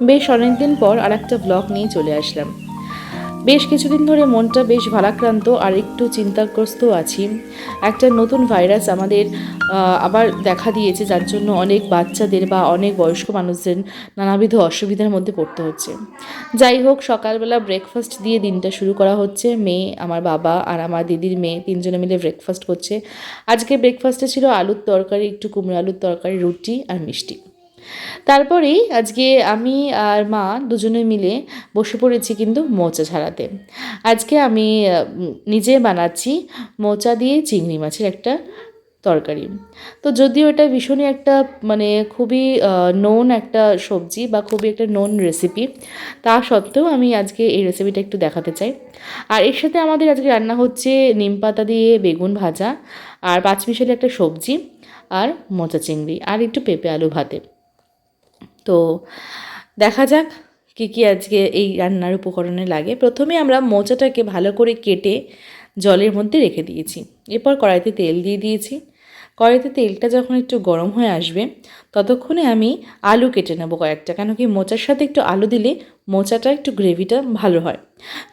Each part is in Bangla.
বেশ অনেকদিন পর আর একটা ব্লগ নিয়ে চলে আসলাম। বেশ কিছুদিন ধরে মনটা বেশ ভারাক্রান্ত আর একটু চিন্তাগ্রস্ত আছি। একটা নতুন ভাইরাস আমাদের আবার দেখা দিয়েছে, যার জন্য অনেক বাচ্চাদের বা অনেক বয়স্ক মানুষদের নানাবিধ অসুবিধার মধ্যে পড়তে হচ্ছে। যাই হোক, সকালবেলা ব্রেকফাস্ট দিয়ে দিনটা শুরু করা হচ্ছে। মেয়ে, আমার বাবা আর আমার দিদির মেয়ে তিনজনে মিলে ব্রেকফাস্ট করছে। আজকে ব্রেকফাস্টে ছিল আলুর তরকারি, একটু কুমড়ো আলুর তরকারি, রুটি আর মিষ্টি। তারপরেই আজকে আমি আর মা দুজনে মিলে বসে পড়েছি কিন্তু মোচা ছাড়াতে। আজকে আমি নিজে বানাচ্ছি মোচা দিয়ে চিংড়ি মাছের একটা তরকারি। তো যদিও এটা ভীষণই একটা মানে খুবই নোন একটা সবজি বা খুবই একটা নোন রেসিপি তা সত্ত্বেও আমি আজকে এই রেসিপিটা একটু দেখাতে চাই। আর এর সাথে আমাদের আজকে রান্না হচ্ছে নিম পাতা দিয়ে বেগুন ভাজা আর পাঁচমিশালি একটা সবজি আর মোচা চিংড়ি আর একটু পেঁপে আলু ভাতে। তো দেখা যাক কী কী আজকে এই রান্নার উপকরণে লাগে। প্রথমে আমরা মোচাটাকে ভালো করে কেটে জলের মধ্যে রেখে দিয়েছি। এরপর কড়াইতে তেল দিয়ে দিয়েছি। কড়াইতে তেলটা যখন একটু গরম হয়ে আসবে, ততক্ষণে আমি আলু কেটে নেব কয়েকটা কেন কি মোচার সাথে একটু আলু দিলে মোচাটা একটু গ্রেভিটা ভালো হয়।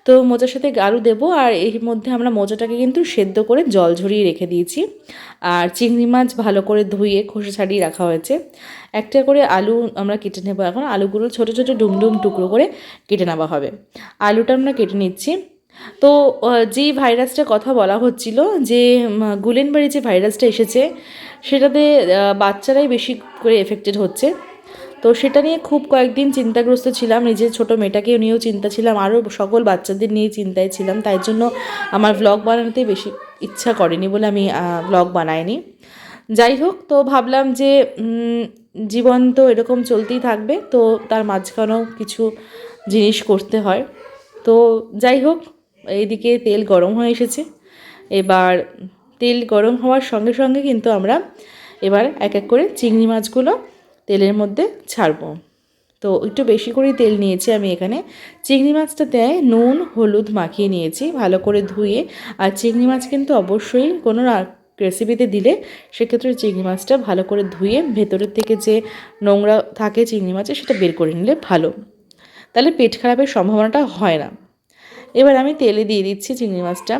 তো মোচার সাথে আলু দেবো আর এর মধ্যে আমরা মোচাটাকে কিন্তু সেদ্ধ করে জল ঝরিয়ে রেখে দিয়েছি। আর চিংড়ি মাছ ভালো করে ধুয়ে খোসা ছাড়িয়ে রাখা হয়েছে। একটা করে আলু আমরা কেটে নেব এখন। আলুগুলো ছোটো ছোটো ডুমডুম টুকরো করে কেটে নেওয়া হবে। আলুটা আমরা কেটে নিচ্ছি। তো আহ, যেই ভাইরাসটার কথা বলা হচ্ছিল যে গুলেনবাড়ি যে ভাইরাসটা এসেছে সেটাতে বাচ্চারাই বেশি করে এফেক্টেড হচ্ছে। তো সেটা নিয়ে খুব কয়েকদিন চিন্তাগ্রস্ত ছিলাম নিজের ছোটো মেয়েটাকেও নিয়েও চিন্তা ছিলাম আরও সকল বাচ্চাদের নিয়ে চিন্তায় ছিলাম তাই জন্য আমার ব্লগ বানাতে বেশি ইচ্ছা করেনি বলে আমি ব্লগ বানাইনি। যাই হোক তো ভাবলাম যে জীবন তো এরকম চলতেই থাকবে তো তার মাঝখানেও কিছু জিনিস করতে হয়। তো যাই হোক এইদিকে তেল গরম হয়ে এসেছে। এবার তেল গরম হওয়ার সঙ্গে সঙ্গে কিন্তু আমরা এবার এক এক করে চিংড়ি মাছগুলো তেলের মধ্যে ছাড়বো। তো একটু বেশি করে তেল নিয়েছি আমি এখানে। চিংড়ি মাছটাতে নুন, হলুদ মাখিয়ে নিয়েছি ভালো করে ধুয়ে। আর চিংড়ি মাছ কিন্তু অবশ্যই কোনো রেসিপিতে দিলে সেক্ষেত্রে চিংড়ি মাছটা ভালো করে ধুয়ে ভেতরের থেকে যে নোংরা থাকে চিংড়ি মাছে সেটা বের করে নিলে ভালো। তাহলে পেট খারাপের সম্ভাবনাটা হয় না। এবার আমি তেলে দিয়ে দিচ্ছি চিংড়ি মাছটা।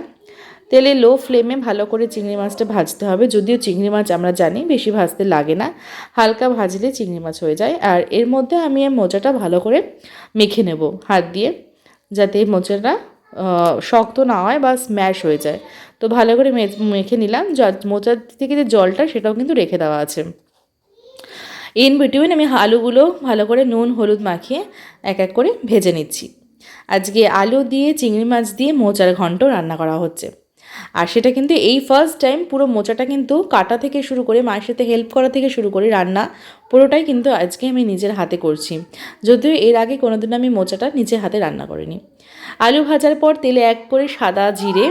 তেলে লো ফ্লেমে ভালো করে চিংড়ি মাছটা ভাজতে হবে। যদিও চিংড়ি মাছ আমরা জানি বেশি ভাজতে লাগে না হালকা ভাজলে চিংড়ি মাছ হয়ে যায়। আর এর মধ্যে আমি এই মোচাটা ভালো করে মেখে নেব হাত দিয়ে যাতে এই আহ, শক্ত না হয় বা স্ম্যাশ হয়ে যায়। তো ভালো করে মেখে নিলাম। মোচার থেকে যে জলটা সেটাও কিন্তু রেখে দেওয়া আছে। ইন বিটুইন আমি আলুগুলো ভালো করে নুন হলুদ মাখিয়ে এক এক করে ভেজে নিচ্ছি। আজকে আলু দিয়ে, চিংড়ি মাছ দিয়ে মোচার ঘন্ট রান্না করা হচ্ছে। আর সেটা কিন্তু এই ফার্স্ট টাইম পুরো মোচাটা কিন্তু কাটা থেকে শুরু করে মায়ের সাথে হেল্প করা থেকে শুরু করে রান্না, পুরোটাই কিন্তু আজকে আমি নিজের হাতে করছি। যদিও এর আগে কোনোদিন আমি মোচাটা নিজের হাতে রান্না করিনি। আলু ভাজার পর তেলে এক করে সাদা জিরে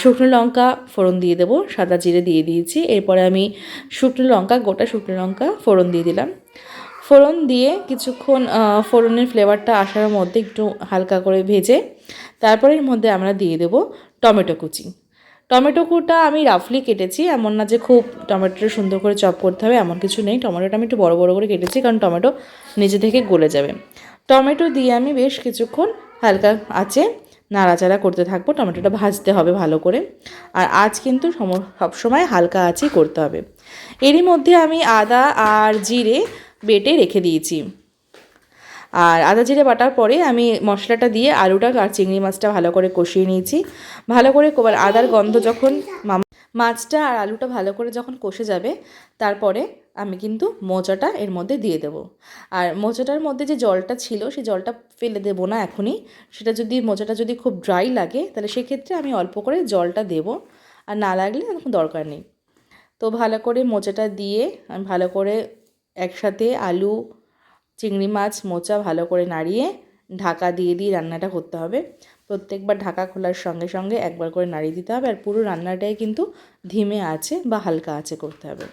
শুকনো লঙ্কা ফোড়ন দিয়ে দেবো। সাদা জিরে দিয়ে দিয়েছি। এরপরে আমি শুকনো লঙ্কা, গোটা শুকনো লঙ্কা ফোড়ন দিয়ে দিলাম। ফোড়ন দিয়ে কিছুক্ষণ ফোড়নের ফ্লেভারটা আসার মধ্যে একটু হালকা করে ভেজে, তারপরে এর মধ্যে আমরা দিয়ে দেবো টমেটো কুচি। টমেটো কুটা আমি রাফলি কেটেছি, এমন না যে খুব টমেটোটা সুন্দর করে চপ করতে হবে, এমন কিছু নেই। টমেটোটা আমি একটু বড় বড় করে কেটেছি, কারণ টমেটো নিজে থেকে গলে যাবে। টমেটো দিয়ে আমি বেশ কিছুক্ষণ হালকা আঁচে নাড়াচাড়া করতে থাকব, টমেটোটা ভাজতে হবে ভালো করে। আর আজ কিন্তু সম- সবসময় হালকা আঁচই করতে হবে। এরই মধ্যে আমি আদা আর জিরে বেটে রেখে দিয়েছি। আর আদা জিরে বাটার পরে আমি মশলাটা দিয়ে আলুটা আর চিংড়ি মাছটা ভালো করে কষিয়ে নিয়েছি। ভালো করে আদার গন্ধ যখন মাছটা আর আলুটা ভালো করে যখন কষে যাবে, তারপরে আমি কিন্তু মোচাটা এর মধ্যে দিয়ে দেবো। আর মোচাটার মধ্যে যে জলটা ছিল সেই জলটা ফেলে দেবো না এখনই। সেটা যদি মোচাটা যদি খুব ড্রাই লাগে, তাহলে সেক্ষেত্রে আমি অল্প করে জলটা দেবো। আর না লাগলে এখন দরকার নেই। তো ভালো করে মোচাটা দিয়ে আমি ভালো করে একসাথে আলু, চিংড়ি মাছ, মোচা ভালো করে নাড়িয়ে ঢাকা দিয়ে দিয়ে রান্নাটা করতে হবে। প্রত্যেকবার ঢাকা খোলার সঙ্গে সঙ্গে একবার করে নাড়িয়ে দিতে হবে আর পুরো রান্নাটাই কিন্তু ধিমে আছে বা হালকা আছে করতে হবে।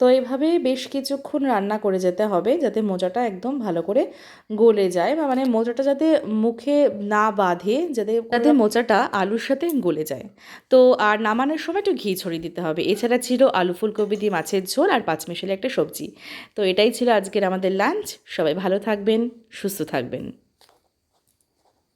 তো এইভাবে বেশ কিছুক্ষণ রান্না করে যেতে হবে যাতে মোজাটা একদম ভালো করে গলে যায় বা মানে মোজাটা যাতে মুখে না বাঁধে যাতে যাতে মোজাটা আলুর সাথে গলে যায়। তো আর নামানোর সময় একটু ঘি ছড়িয়ে দিতে হবে। এছাড়া ছিল আলু ফুলকপি দিয়ে মাছের ঝোল আর পাঁচমিশালি একটা সবজি। তো এটাই ছিল আজকের আমাদের লাঞ্চ সবাই ভালো থাকবেন সুস্থ থাকবেন।